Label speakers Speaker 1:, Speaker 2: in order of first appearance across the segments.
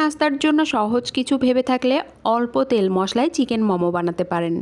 Speaker 1: নাস্তার জন্য সহজ কিছু ভেবে থাকলে অল্প তেল মশলায় চিকেন মোমো বানাতে পারেন।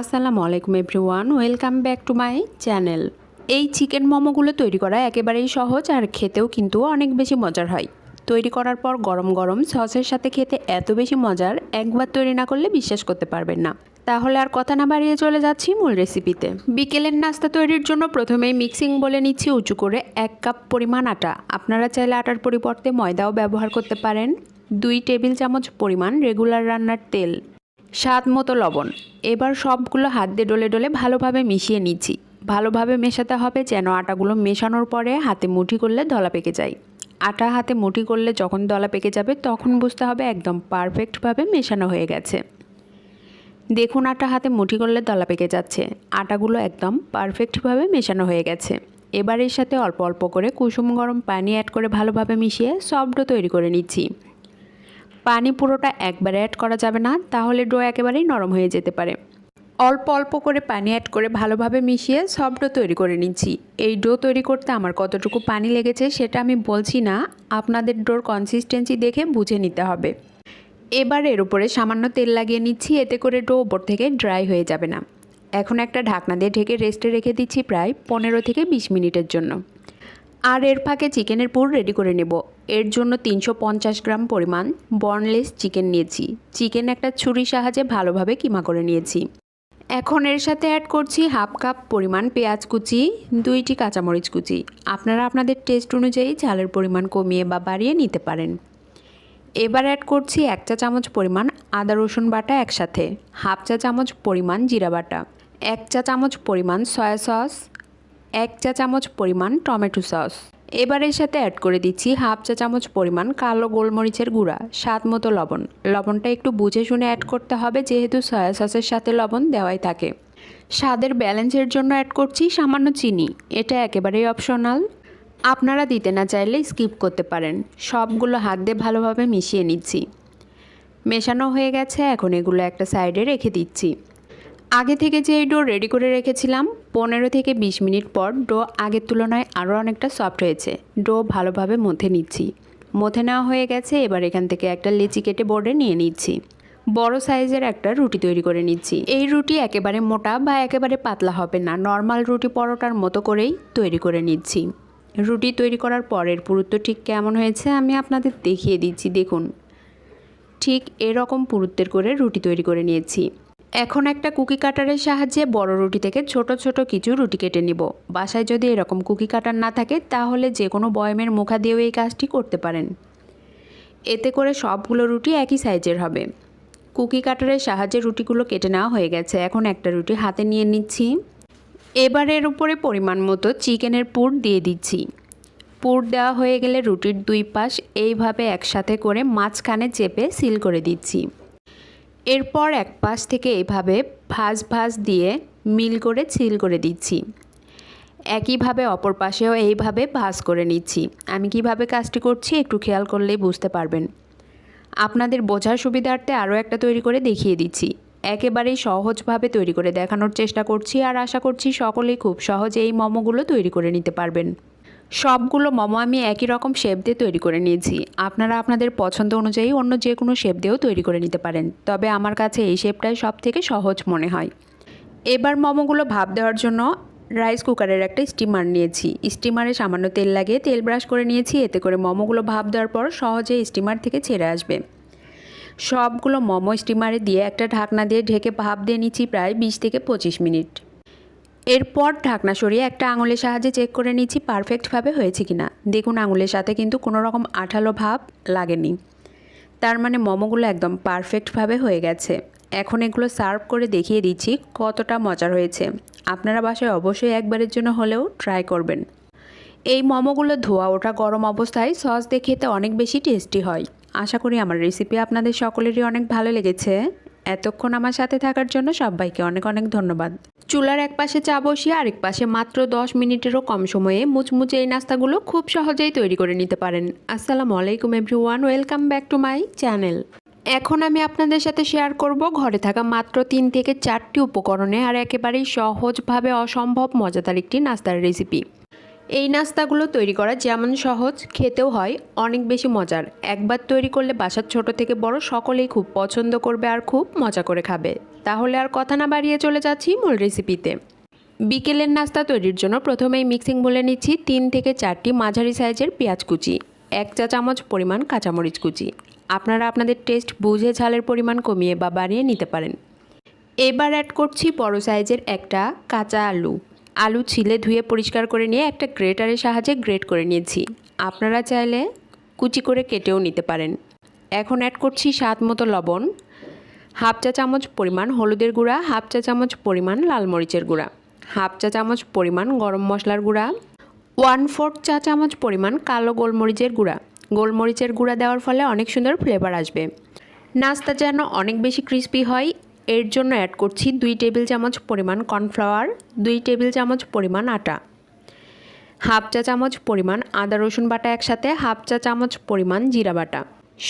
Speaker 1: আসসালামু আলাইকুম everyone, welcome back to my channel. এই চিকেন মোমোগুলো তৈরি করা একেবারেই সহজ আর খেতেও কিন্তু অনেক বেশি মজার হয়। তৈরি করার পর গরম গরম সসের সাথে খেতে এত বেশি মজার, একবার তৈরি না করলে বিশ্বাস করতে পারবেন না। তাহলে আর কথা না বাড়িয়ে চলে যাচ্ছি মূল রেসিপিতে বিকেলের নাস্তা তৈরির জন্য প্রথমেই মিক্সিং বলে নিচ্ছি উঁচু করে এক কাপ পরিমাণ আটা। আপনারা চাইলে আটার পরিবর্তে ময়দাও ব্যবহার করতে পারেন। দুই টেবিল চামচ পরিমাণ রেগুলার রান্নার তেল, স্বাদ মতো লবণ। এবার সবগুলো হাত দিয়ে ডলে ডলে ভালোভাবে মিশিয়ে নিচ্ছি। ভালোভাবে মেশাতে হবে যেন আটাগুলো মেশানোর পরে হাতে মুঠি করলে দলা পেকে যায়। আটা হাতে মুঠি করলে যখন দলা পেকে যাবে তখন বুঝতে হবে একদম পারফেক্টভাবে মেশানো হয়ে গেছে। দেখুন আটা হাতে মুঠি করলে দলা পেকে যাচ্ছে। আটাগুলো একদম পারফেক্টভাবে মেশানো হয়ে গেছে। এবার এর সাথে অল্প অল্প করে কুসুম গরম পানি অ্যাড করে ভালোভাবে মিশিয়ে সফট তৈরি করে নিচ্ছি। পানি পুরোটা একবারে অ্যাড করা যাবে না, তাহলে ডো একেবারেই নরম হয়ে যেতে পারে। অল্প অল্প করে পানি অ্যাড করে ভালোভাবে মিশিয়ে সব ডো তৈরি করে নিচ্ছি। এই ডো তৈরি করতে আমার কতটুকু পানি লেগেছে সেটা আমি বলছি না, আপনাদের ডোর কনসিস্টেন্সি দেখে বুঝে নিতে হবে। এবার এর উপরে সামান্য তেল লাগিয়ে নিচ্ছি, এতে করে ডো ওপর থেকে ড্রাই হয়ে যাবে না। এখন একটা ঢাকনা দিয়ে ঢেকে রেস্টে রেখে দিচ্ছি প্রায় পনেরো থেকে বিশ মিনিটের জন্য। আর এর ফাঁকে চিকেনের পুর রেডি করে নেব। এর জন্য তিনশো পঞ্চাশ গ্রাম পরিমাণ বর্নলেস চিকেন নিয়েছি। চিকেন একটা ছুরির সাহায্যে ভালোভাবে কিমা করে নিয়েছি। এখন এর সাথে অ্যাড করছি হাফ কাপ পরিমাণ পেঁয়াজ কুচি, দুইটি কাঁচামরিচ কুচি। আপনারা আপনাদের টেস্ট অনুযায়ী ঝালের পরিমাণ কমিয়ে বা বাড়িয়ে নিতে পারেন। এবার অ্যাড করছি এক চা চামচ পরিমাণ আদা রসুন বাটা একসাথে, হাফ চা চামচ পরিমাণ জিরা বাটা, এক চা চামচ পরিমাণ সয়া সস, এক চা চামচ পরিমাণ টমেটো সস। এবার এর সাথে অ্যাড করে দিচ্ছি হাফ চা চামচ পরিমাণ কালো গোলমরিচের গুঁড়া, স্বাদ মতো লবণ। লবণটা একটু বুঝে শুনে অ্যাড করতে হবে যেহেতু সয়া সসের সাথে লবণ দেওয়াই থাকে। স্বাদের ব্যালেন্সের জন্য অ্যাড করছি সামান্য চিনি, এটা একেবারেই অপশনাল আপনারা দিতে না চাইলে স্কিপ করতে পারেন। সবগুলো হাত দিয়ে ভালোভাবে মিশিয়ে নিচ্ছি। মেশানো হয়ে গেছে, এখন এগুলো একটা সাইডে রেখে দিচ্ছি। আগে থেকে যে এই ডো রেডি করে রেখেছিলাম পনেরো থেকে বিশ মিনিট পর ডো আগের তুলনায় আরও অনেকটা সফট হয়েছে। ডো ভালোভাবে মথে নিচ্ছি। মথে নেওয়া হয়ে গেছে, এবার এখান থেকে একটা লেচি কেটে বোর্ডে নিয়ে নিচ্ছি। বড় সাইজের একটা রুটি তৈরি করে নিচ্ছি। এই রুটি একেবারে মোটা বা একেবারে পাতলা হবে না, নর্মাল রুটি পরোটার মতো করেই তৈরি করে নিচ্ছি। রুটি তৈরি করার পরের পুরুত্ব ঠিক কেমন হয়েছে আমি আপনাদের দেখিয়ে দিচ্ছি, দেখুন। ঠিক এরকম পুরুত্বের করে রুটি তৈরি করে নিয়েছি। এখন একটা কুকি কাটারের সাহায্যে বড় রুটি থেকে ছোট ছোট কিছু রুটি কেটে নিব। বাসায় যদি এরকম কুকি কাটার না থাকে, তাহলে যে কোনো বয়মের মুখা দিয়েও এই কাজটি করতে পারেন। এতে করে সবগুলো রুটি একই সাইজের হবে। কুকি কাটারের সাহায্যে রুটিগুলো কেটে নেওয়া হয়ে গেছে। এখন একটা রুটি হাতে নিয়ে নিচ্ছি। এবার এর উপরে পরিমাণ মতো চিকেনের পুর দিয়ে দিচ্ছি। পুর দেওয়া হয়ে গেলে রুটির দুই পাশ এইভাবে একসাথে করে মাঝখানে চেপে সিল করে দিচ্ছি। এরপর এক পাশ থেকে এভাবে ভাজ ভাজ দিয়ে মিল করে সিল করে দিচ্ছি। একইভাবে অপর পাশেও এইভাবে ভাজ করে নিচ্ছি। আমি কীভাবে কাজটি করছি একটু খেয়াল করলেই বুঝতে পারবেন। আপনাদের বোঝার সুবিধার্থে আরও একটা তৈরি করে দেখিয়ে দিচ্ছি। একেবারেই সহজভাবে তৈরি করে দেখানোর চেষ্টা করছি আর আশা করছি সকলেই খুব সহজে এই মোমোগুলো তৈরি করে নিতে পারবেন। সবগুলো মোমো আমি একই রকম শেপ দিয়ে তৈরি করে নিয়েছি। আপনারা আপনাদের পছন্দ অনুযায়ী অন্য যে কোনো শেপ দিয়েও তৈরি করে নিতে পারেন। তবে আমার কাছে এই শেপটাই সব থেকে সহজ মনে হয়। এবার মোমোগুলো ভাপ দেওয়ার জন্য রাইস কুকারের একটা স্টিমার নিয়েছি। স্টিমারে সামান্য তেল লাগিয়ে তেল ব্রাশ করে নিয়েছি। এতে করে মোমোগুলো ভাপ দেওয়ার পর সহজে স্টিমার থেকে ছেড়ে আসবে। সবগুলো মোমো স্টিমারে দিয়ে একটা ঢাকনা দিয়ে ঢেকে ভাপ দিয়ে নিচ্ছি প্রায় বিশ থেকে পঁচিশ মিনিট। এরপর ঢাকনা সরিয়ে একটা আঙুলের সাহায্যে চেক করে নিচ্ছি পারফেক্টভাবে হয়েছে কিনা। দেখুন আঙুলের সাথে কিন্তু কোনো রকম আঠালো ভাব লাগেনি। তার মানে মোমোগুলো একদম পারফেক্টভাবে হয়ে গেছে। এখন এগুলো সার্ভ করে দেখিয়ে দিচ্ছি কতটা মজার হয়েছে। আপনারা বাসায় অবশ্যই একবারের জন্য হলেও ট্রাই করবেন। এই মোমোগুলো ধোয়া ওঠা গরম অবস্থায় সস দিয়ে খেতে অনেক বেশি টেস্টি হয়। আশা করি আমার রেসিপি আপনাদের সকলেরই অনেক ভালো লেগেছে। এতক্ষণ আমার সাথে থাকার জন্য সবাইকে অনেক অনেক ধন্যবাদ। চুলার এক পাশে চা বসিয়ে আরেক পাশে মাত্র দশ মিনিটেরও কম সময়ে মুচমুচে এই নাস্তাগুলো খুব সহজেই তৈরি করে নিতে পারেন। আসসালামু আলাইকুম everyone, welcome back to my channel. এখন আমি আপনাদের সাথে শেয়ার করব ঘরে থাকা মাত্র তিন থেকে চারটি উপকরণে আর একেবারেই সহজভাবে অসম্ভব মজাদার একটি নাস্তার রেসিপি। এই নাস্তাগুলো তৈরি করা যেমন সহজ, খেতেও হয়, অনেক বেশি মজার। একবার তৈরি করলে বাসার ছোট থেকে বড় সকলেই খুব পছন্দ করবে আর খুব মজা করে খাবে। তাহলে আর কথা না বাড়িয়ে চলে যাচ্ছি মূল রেসিপিতে বিকেলের নাস্তা তৈরির জন্য প্রথমেই মিক্সিং বলে নিচ্ছি তিন থেকে চারটি মাঝারি সাইজের পেঁয়াজ কুচি, এক চা চামচ পরিমাণ কাঁচামরিচ কুচি। আপনারা আপনাদের টেস্ট বুঝে ঝালের পরিমাণ কমিয়ে বা বাড়িয়ে নিতে পারেন। এবার অ্যাড করছি বড় সাইজের একটা কাঁচা আলু। আলু ছিলে ধুয়ে পরিষ্কার করে নিয়ে একটা গ্রেটারের সাহায্যে গ্রেট করে নিয়েছি। আপনারা চাইলে কুচি করে কেটেও নিতে পারেন। এখন অ্যাড করছি স্বাদ মতো লবণ, হাফ চা চামচ পরিমাণ হলুদের গুঁড়া, হাফ চা চামচ পরিমাণ লাল মরিচের গুঁড়া, হাফ চা চামচ পরিমাণ গরম মশলার গুঁড়া ওয়ান ফোর্থ চা চামচ পরিমাণ কালো গোলমরিচের গুঁড়া। গোলমরিচের গুঁড়া দেওয়ার ফলে অনেক সুন্দর ফ্লেভার আসবে। নাস্তা যেন অনেক বেশি ক্রিস্পি হয় এর জন্য অ্যাড করছি দুই টেবিল চামচ পরিমাণ কর্নফ্লাওয়ার দুই টেবিল চামচ পরিমাণ আটা, হাফ চা চামচ পরিমাণ আদা, রসুন বাটা একসাথে, হাফ চা চামচ পরিমাণ জিরা বাটা।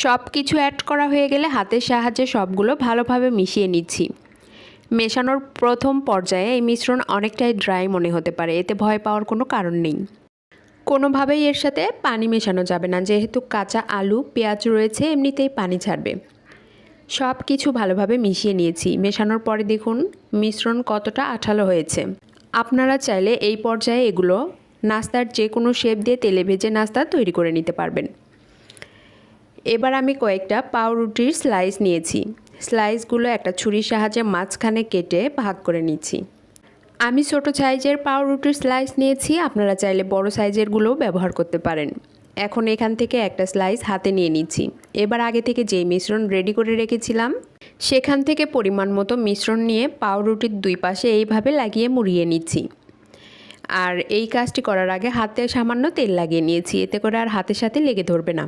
Speaker 1: সব কিছু অ্যাড করা হয়ে গেলে হাতের সাহায্যে সবগুলো ভালোভাবে মিশিয়ে নিচ্ছি। মেশানোর প্রথম পর্যায়ে এই মিশ্রণ অনেকটাই ড্রাই মনে হতে পারে, এতে ভয় পাওয়ার কোনো কারণ নেই। কোনোভাবেই এর সাথে পানি মেশানো যাবে না, যেহেতু কাঁচা আলু, পেঁয়াজ রয়েছে, এমনিতেই পানি ছাড়বে। সব কিছু ভালোভাবে মিশিয়ে নিয়েছি। মেশানোর পরে দেখুন, মিশ্রণ কতটা আঠালো হয়েছে। আপনারা চাইলে এই পর্যায়ে এগুলো নাস্তার যে কোনো শেপ দিয়ে তেলে ভেজে নাস্তা তৈরি করে নিতে পারবেন। এবার আমি কয়েকটা পাউরুটির স্লাইস নিয়েছি। স্লাইসগুলো একটা ছুরির সাহায্যে মাঝখানে কেটে ভাগ করে নিচ্ছি। আমি ছোট সাইজের পাউরুটির স্লাইস নিয়েছি, আপনারা চাইলে বড় সাইজেরগুলোও ব্যবহার করতে পারেন। এখন এখান থেকে একটা স্লাইস হাতে নিয়ে নিচ্ছি। এবার আগে থেকে যেই মিশ্রণ রেডি করে রেখেছিলাম, সেখান থেকে পরিমাণ মতো মিশ্রণ নিয়ে পাউরুটির দুই পাশে এইভাবে লাগিয়ে মুড়িয়ে নিচ্ছি। আর এই কাজটি করার আগে হাতে সামান্য তেল লাগিয়ে নিয়েছি, এতে করে আর হাতের সাথে লেগে ধরবে না।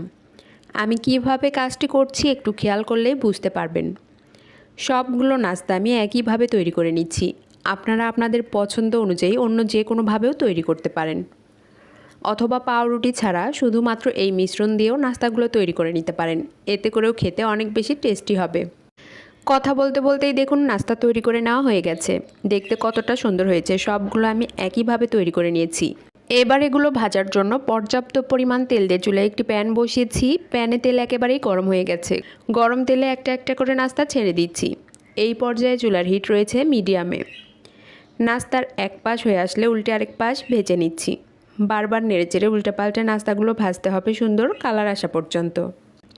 Speaker 1: আমি কীভাবে কাজটি করছি একটু খেয়াল করলেই বুঝতে পারবেন। সবগুলো নাস্তা আমি একইভাবে তৈরি করে নিচ্ছি। আপনারা আপনাদের পছন্দ অনুযায়ী অন্য যে কোনোভাবেও তৈরি করতে পারেন। অথবা পাউরুটি ছাড়া শুধুমাত্র এই মিশ্রণ দিয়েও নাস্তাগুলো তৈরি করে নিতে পারেন। এতে করেও খেতে অনেক বেশি টেস্টি হবে। কথা বলতে বলতেই দেখুন, নাস্তা তৈরি করে নেওয়া হয়ে গেছে। দেখতে কতটা সুন্দর হয়েছে, সবগুলো আমি একইভাবে তৈরি করে নিয়েছি। এবার এগুলো ভাজার জন্য পর্যাপ্ত পরিমাণ তেল দিয়ে চুলায় একটি প্যান বসিয়েছি। প্যানে তেল একেবারেই গরম হয়ে গেছে। গরম তেলে একটা একটা করে নাস্তা ছেড়ে দিচ্ছি। এই পর্যায়ে চুলার হিট রয়েছে মিডিয়ামে। নাস্তার এক পাশ হয়ে আসলে উল্টে আরেক পাশ ভেজে নিচ্ছি। বারবার নেড়েচেড়ে উল্টে পাল্টে নাস্তাগুলো ভাজতে হবে সুন্দর কালার আসা পর্যন্ত।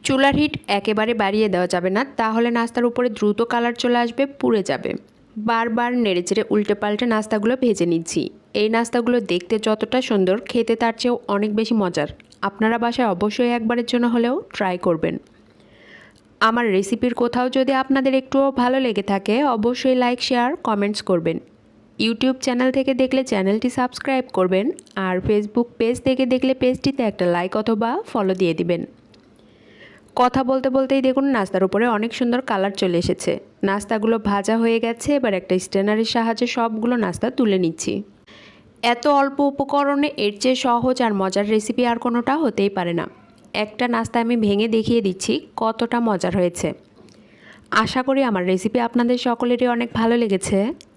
Speaker 1: চুলার হিট একেবারে বাড়িয়ে দেওয়া যাবে না, তাহলে নাস্তার উপরে দ্রুত কালার চলে আসবে, পুড়ে যাবে। বারবার নেড়েচেড়ে উল্টে পাল্টে নাস্তাগুলো ভেজে নিচ্ছি। এই নাস্তাগুলো দেখতে যতটা সুন্দর, খেতে তার চেয়েও অনেক বেশি মজার। আপনারা বাসায় অবশ্যই একবারের জন্য হলেও ট্রাই করবেন। আমার রেসিপির কোথাও যদি আপনাদের একটুও ভালো লেগে থাকে, অবশ্যই লাইক শেয়ার কমেন্টস করবেন। ইউটিউব চ্যানেল থেকে দেখলে চ্যানেলটি সাবস্ক্রাইব করবেন আর ফেসবুক পেজ থেকে দেখলে পেজটিতে একটা লাইক অথবা ফলো দিয়ে দিবেন। কথা বলতে বলতেই দেখুন নাস্তার উপরে অনেক সুন্দর কালার চলে এসেছে। নাস্তাগুলো ভাজা হয়ে গেছে, এবার একটা স্ট্যানারের সাহায্যে সবগুলো নাস্তা তুলে নিচ্ছি। এত অল্প উপকরণে এর চেয়ে সহজ আর মজার রেসিপি আর কোনোটা হতেই পারে না। একটা নাস্তা আমি ভেঙে দেখিয়ে দিচ্ছি কতটা মজার হয়েছে। আশা করি আমার রেসিপি আপনাদের সকলেরই অনেক ভালো লেগেছে।